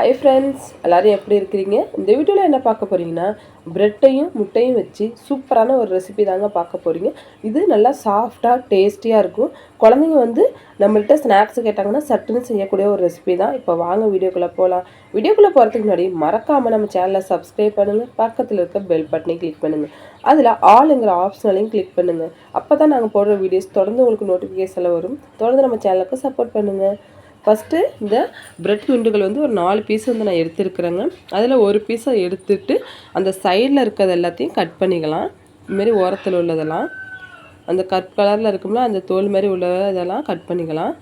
Hi friends எல்லோரும் எப்படி இருக்கிறீங்க? இந்த வீடியோவில் என்ன பார்க்க போகிறீங்கன்னா ப்ரெட்டையும் முட்டையும் வச்சு சூப்பரான ஒரு ரெசிபி தாங்க பார்க்க போகிறீங்க இது நல்லா சாஃப்டாக டேஸ்டியாக இருக்கும். குழந்தைங்க வந்து நம்மள்கிட்ட ஸ்நாக்ஸ் கேட்டாங்கன்னா சட்டுன்னு செய்யக்கூடிய ஒரு ரெசிபி தான். இப்போ வாங்க வீடியோக்குள்ளே போகலாம் வீடியோக்குள்ளே போகிறதுக்கு முன்னாடி மறக்காமல் நம்ம சேனலை சப்ஸ்கிரைப் பண்ணுங்கள் பக்கத்தில் இருக்க பெல் பட்டனையும் கிளிக் பண்ணுங்கள் அதில் ஆளுங்கிற ஆப்ஷனலையும் கிளிக் பண்ணுங்கள் அப்போ தான் நாங்கள் போடுற வீடியோஸ் தொடர்ந்து உங்களுக்கு நோட்டிஃபிகேஷனில் வரும். தொடர்ந்து நம்ம சேனலுக்கு சப்போர்ட் பண்ணுங்கள் ஃபஸ்ட்டு இந்த பிரெட் துண்டுகள் வந்து ஒரு நாலு பீஸ் வந்து நான் எடுத்துருக்குறேங்க. அதில் ஒரு பீஸை எடுத்துட்டு அந்த சைடில் இருக்கிறது எல்லாத்தையும் கட் பண்ணிக்கலாம். இதுமாரி ஓரத்தில் உள்ளதெல்லாம். அந்த கட் கலரில் இருக்கும்ல அந்த தோல் மாதிரி உள்ள இதெல்லாம் கட் பண்ணிக்கலாம்.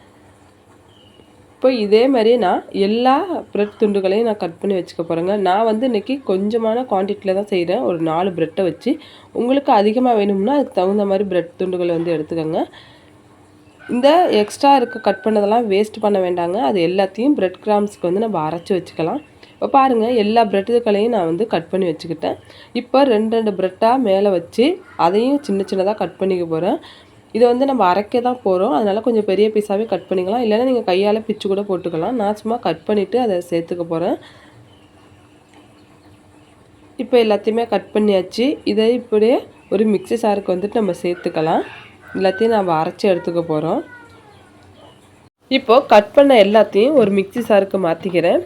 இப்போ இதே மாதிரி நான் எல்லா ப்ரெட் துண்டுகளையும் நான் கட் பண்ணி வச்சுக்க போகிறேங்க நான் வந்து இன்றைக்கி கொஞ்சமான குவான்டிட்டியில் தான் செய்கிறேன் ஒரு நாலு ப்ரெட்டை வச்சு. உங்களுக்கு அதிகமாக வேணும்னா அதுக்கு தகுந்த மாதிரி ப்ரெட் துண்டுகளை வந்து எடுத்துக்கோங்க. இந்த எக்ஸ்ட்ரா இருக்க கட் பண்ணதெல்லாம் வேஸ்ட் பண்ண வேண்டாங்க. அது எல்லாத்தையும் பிரெட் கிராம்ஸ்க்கு வந்து நம்ம அரைச்சி வச்சுக்கலாம். இப்போ பாருங்கள் எல்லா ப்ரெட்டுகளையும் நான் வந்து கட் பண்ணி வச்சுக்கிட்டேன். இப்போ ரெண்டு ரெண்டு ப்ரெட்டாக மேலே வச்சு அதையும் சின்ன சின்னதாக கட் பண்ணிக்க போகிறேன் இதை வந்து நம்ம அரைக்க தான் போகிறோம் அதனால் கொஞ்சம் பெரிய பீஸாகவே கட் பண்ணிக்கலாம். இல்லைன்னா நீங்கள் கையால் பிச்சு கூட போட்டுக்கலாம். நான் சும்மா கட் பண்ணிவிட்டு அதை சேர்த்துக்க போகிறேன் இப்போ எல்லாத்தையுமே கட் பண்ணியாச்சு. இதை இப்படியே ஒரு மிக்சி சாருக்கு வந்துட்டு நம்ம சேர்த்துக்கலாம். எல்லாத்தையும் நம்ம அரைச்சி எடுத்துக்க போகிறோம் இப்போது கட் பண்ண எல்லாத்தையும் ஒரு மிக்சி சாருக்கு மாற்றிக்கிறேன்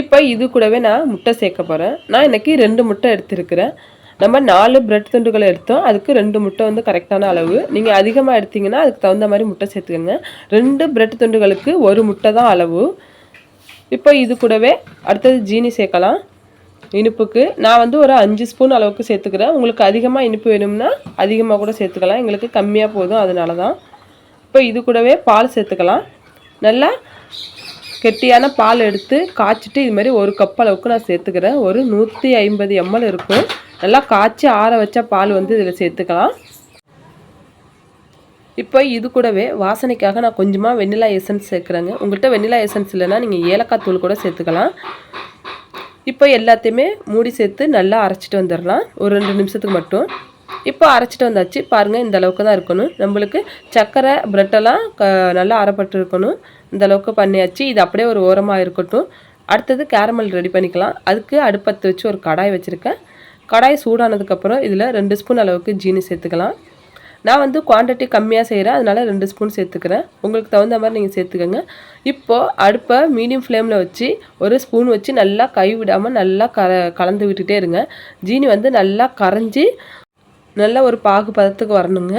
இப்போ இது கூடவே நான் முட்டை சேர்க்க போகிறேன் நான் இன்றைக்கி ரெண்டு முட்டை எடுத்துருக்கிறேன். நம்ம நாலு பிரெட் துண்டுகளை எடுத்தோம். அதுக்கு ரெண்டு முட்டை வந்து கரெக்டான அளவு. நீங்கள் அதிகமாக எடுத்திங்கன்னா அதுக்கு தகுந்த மாதிரி முட்டை சேர்த்துக்கோங்க. ரெண்டு பிரெட் துண்டுகளுக்கு ஒரு முட்டை தான் அளவு. இப்போ இது கூடவே அடுத்தது ஜீனி சேர்க்கலாம். இனிப்புக்கு நான் வந்து ஒரு அஞ்சு ஸ்பூன் அளவுக்கு சேர்த்துக்கிறேன். உங்களுக்கு அதிகமாக இனிப்பு வேணும்னா அதிகமாக கூட சேர்த்துக்கலாம். எங்களுக்கு கம்மியாக போதும் அதனால தான் இப்போ இது கூடவே பால் சேர்த்துக்கலாம். நல்லா கெட்டியான பால் எடுத்து காய்ச்சிட்டு இது மாதிரி ஒரு கப் அளவுக்கு நான் சேர்த்துக்கிறேன். ஒரு நூற்றி ஐம்பது எம்எல் இருக்கும். நல்லா காய்ச்சி ஆற வச்ச பால் வந்து இதில் சேர்த்துக்கலாம். இப்போ இது கூடவே வாசனைக்காக நான் கொஞ்சமாக வெண்ணிலா எசன்ஸ் சேர்க்குறேங்க. உங்கள்கிட்ட வெண்ணிலா எசன்ஸ் இல்லைன்னா நீங்கள் ஏலக்காய் தூள் கூட சேர்த்துக்கலாம். இப்போ எல்லாத்தையுமே மூடி சேர்த்து நல்லா அரைச்சிட்டு வந்துடலாம். ஒரு ரெண்டு நிமிஷத்துக்கு மட்டும். இப்போ அரைச்சிட்டு வந்தாச்சு. பாருங்கள் இந்த அளவுக்கு தான் இருக்கணும். நம்மளுக்கு சர்க்கரை ப்ரெட்டெல்லாம் க நல்லா அரைப்பட்டு இருக்கணும். இந்த அளவுக்கு பண்ணியாச்சு. இது அப்படியே ஒரு ஓரமாக இருக்கட்டும். அடுத்தது கேரமல் ரெடி பண்ணிக்கலாம். அதுக்கு அடுப்பத்து வச்சு ஒரு கடாய் வச்சுருக்கேன். கடாய் சூடானதுக்கப்புறம் இதில் ரெண்டு ஸ்பூன் அளவுக்கு ஜீனி சேர்த்துக்கலாம். நான் வந்து குவான்டிட்டி கம்மியாக செய்கிறேன் அதனால் ரெண்டு ஸ்பூன் சேர்த்துக்கிறேன். உங்களுக்கு தகுந்த மாதிரி நீங்கள் சேர்த்துக்கோங்க. இப்போது அடுப்பை மீடியம் ஃப்ளேமில் வச்சு ஒரு ஸ்பூன் வச்சு நல்லா கை விடாமல் நல்லா க கலந்து விட்டுகிட்டே இருங்க. ஜீனி வந்து நல்லா கரைஞ்சி நல்லா ஒரு பாகு பதத்துக்கு வரணுங்க.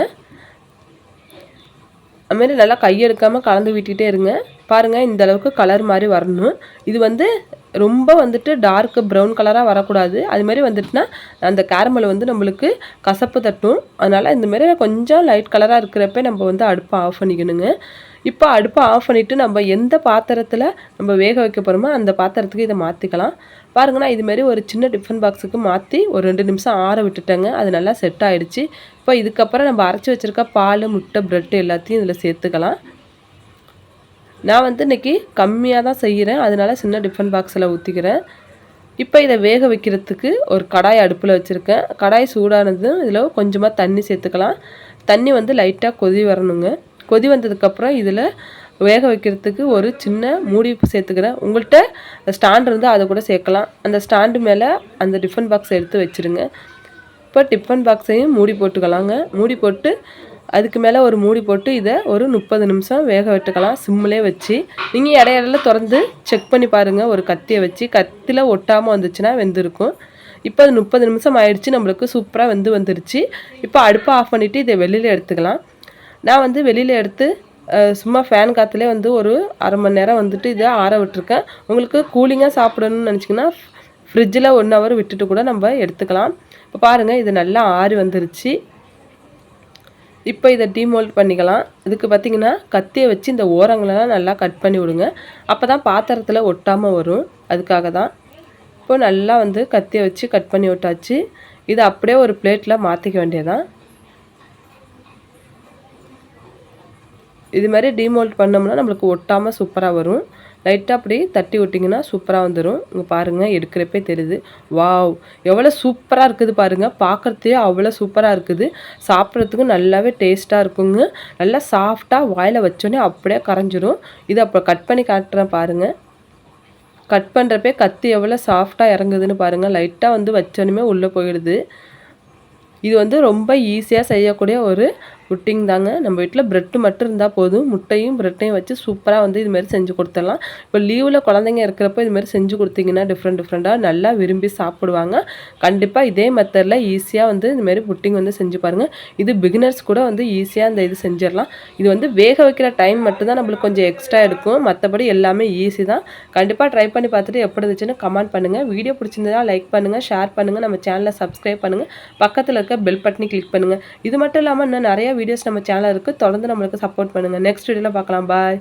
அதுமாரி நல்லா கையெடுக்காமல் கலந்து விட்டுகிட்டே இருங்க. பாருங்கள் இந்த அளவுக்கு கலர் மாதிரி வரணும். இது வந்து ரொம்ப வந்துட்டு டார்க் ப்ரௌன் கலராக வரக்கூடாது. அதுமாரி வந்துட்டுனா அந்த கேரமல் வந்து நம்மளுக்கு கசப்பு தட்டும். அதனால் இந்தமாரி கொஞ்சம் லைட் கலராக இருக்கிறப்ப நம்ம வந்து அடுப்பை ஆஃப் பண்ணிக்கணுங்க. இப்போ அடுப்பை ஆஃப் பண்ணிவிட்டு நம்ம எந்த பாத்திரத்தில் நம்ம வேக வைக்க போகிறோமோ அந்த பாத்திரத்துக்கு இதை மாற்றிக்கலாம் பாருங்கன்னா இதுமாரி ஒரு சின்ன டிஃபன் பாக்ஸுக்கு மாற்றி ஒரு ரெண்டு நிமிஷம் ஆற விட்டுட்டேங்க. அது நல்லா செட் ஆகிடுச்சு இப்போ இதுக்கப்புறம் நம்ம அரைச்சி வச்சுருக்க பால் முட்டை ப்ரெட்டு எல்லாத்தையும் இதில் சேர்த்துக்கலாம். நான் வந்து இன்றைக்கி கம்மியாக தான் செய்கிறேன் அதனால் சின்ன டிஃபன் பாக்ஸில் ஊற்றிக்கிறேன் இப்போ இதை வேக வைக்கிறதுக்கு ஒரு கடாய் அடுப்பில் வச்சுருக்கேன். கடாய் சூடானதும் இதில் கொஞ்சமாக தண்ணி சேர்த்துக்கலாம். தண்ணி வந்து லைட்டாக கொதி வரணுங்க. கொதி வந்ததுக்கப்புறம் இதில் வேக வைக்கிறதுக்கு ஒரு சின்ன மூடி சேர்த்துக்கிறேன். உங்கள்கிட்ட ஸ்டாண்ட் இருந்தால் அதை கூட சேர்க்கலாம். அந்த ஸ்டாண்டு மேலே அந்த டிஃபன் பாக்ஸை எடுத்து வச்சுருங்க. இப்போ டிஃபன் பாக்ஸையும் மூடி போட்டுக்கலாங்க. மூடி போட்டு அதுக்கு மேலே ஒரு மூடி போட்டு இதை ஒரு முப்பது நிமிஷம் வேக விட்டுக்கலாம் சிம்மிலே வச்சு. நீங்கள் இடையில திறந்து செக் பண்ணி பாருங்கள் ஒரு கத்தியை வச்சு. கத்தியில் ஒட்டாமல் வந்துச்சுன்னா வெந்திருக்கும். இப்போ அது முப்பது நிமிஷம் ஆயிடுச்சு. நம்மளுக்கு சூப்பராக வெந்து வந்துருச்சு. இப்போ அடுப்பை ஆஃப் பண்ணிவிட்டு இதை வெளியில் எடுத்துக்கலாம். நான் வந்து வெளியில் எடுத்து சும்மா ஃபேன் காற்றுலேயே வந்து ஒரு அரை மணி நேரம் வந்துட்டு இதை ஆற விட்டுருக்கேன். உங்களுக்கு கூலிங்காக சாப்பிடணும்னு நினச்சிங்கன்னா ஃப்ரிட்ஜில் ஒன் ஹவர் விட்டுட்டு கூட நம்ம எடுத்துக்கலாம். இப்போ பாருங்கள் இது நல்லா ஆறி வந்துருச்சு. இப்போ இதை டீமோல்ட் பண்ணிக்கலாம். இதுக்கு பார்த்திங்கன்னா கத்தியை வச்சு இந்த ஓரங்களெல்லாம் நல்லா கட் பண்ணி விடுங்க. அப்போ தான் பாத்திரத்தில் ஒட்டாமல் வரும். அதுக்காக தான். இப்போ நல்லா வந்து கத்தியை வச்சு கட் பண்ணி விட்டாச்சு. இதை அப்படியே ஒரு பிளேட்டில் மாற்றிக்க வேண்டியதான் இது மாதிரி டீமோல்ட் பண்ணோம்னா நம்மளுக்கு ஒட்டாமல் சூப்பராக வரும். லைட்டாக அப்படி தட்டி விட்டிங்கன்னா சூப்பராக வந்துடும் இங்கே பாருங்கள் எடுக்கிறப்பே தெரியுது. வாவ் எவ்வளோ சூப்பராக இருக்குது பாருங்கள் பார்க்குறதே அவ்வளோ சூப்பராக இருக்குது. சாப்பிட்றதுக்கும் நல்லாவே டேஸ்ட்டாக இருக்குங்க. நல்லா சாஃப்டாக வாயில் வச்சோன்னே அப்படியே கரைஞ்சிரும். இதை அப்போ கட் பண்ணி காட்டுறேன் பாருங்கள் கட் பண்ணுறப்பே கத்தி எவ்வளோ சாஃப்டாக இறங்குதுன்னு பாருங்கள் லைட்டாக வந்து வச்சோன்னுமே உள்ளே போயிடுது. இது வந்து ரொம்ப ஈஸியாக செய்யக்கூடிய ஒரு புட்டிங் தாங்க நம்ம வீட்டில் ப்ரெட்டு மட்டும் இருந்தால் போதும். முட்டையும் ப்ரெட்டையும் வச்சு சூப்பராக வந்து இதுமாரி செஞ்சு கொடுத்துடலாம். இப்போ லீவில் குழந்தைங்க இருக்கிறப்போ இதுமாரி செஞ்சு கொடுத்தீங்கன்னா டிஃப்ரெண்ட் டிஃப்ரெண்ட்டாக நல்லா விரும்பி சாப்பிடுவாங்க. கண்டிப்பாக இதே மெத்தடில் ஈஸியாக வந்து இதுமாரி புட்டிங் வந்து செஞ்சு பாருங்கள் இது பிகினர்ஸ் கூட வந்து ஈஸியாக இந்த இது செஞ்சிடலாம். இது வந்து வேக வைக்கிற டைம் மட்டும்தான் நம்மளுக்கு கொஞ்சம் எக்ஸ்ட்ரா எடுக்கும். மற்றபடி எல்லாமே ஈஸி தான். கண்டிப்பாக ட்ரை பண்ணி பார்த்துட்டு எப்படி இருந்துச்சுன்னு கமெண்ட் பண்ணுங்கள் வீடியோ பிடிச்சிருந்தா லைக் பண்ணுங்கள் ஷேர் பண்ணுங்கள் நம்ம சேனலை சப்ஸ்கிரைப் பண்ணுங்கள் பக்கத்தில் இருக்க பெல் பட்டனி கிளிக் பண்ணுங்கள் இது மட்டும் இல்லாமல் இன்னும் நிறைய வீடியோஸ் நம்ம சேனல் இருக்குது தொடர்ந்து நம்மளுக்கு சப்போர்ட் பண்ணுங்கள் நெக்ஸ்ட் வீடியோவில் பார்க்கலாம். பாய்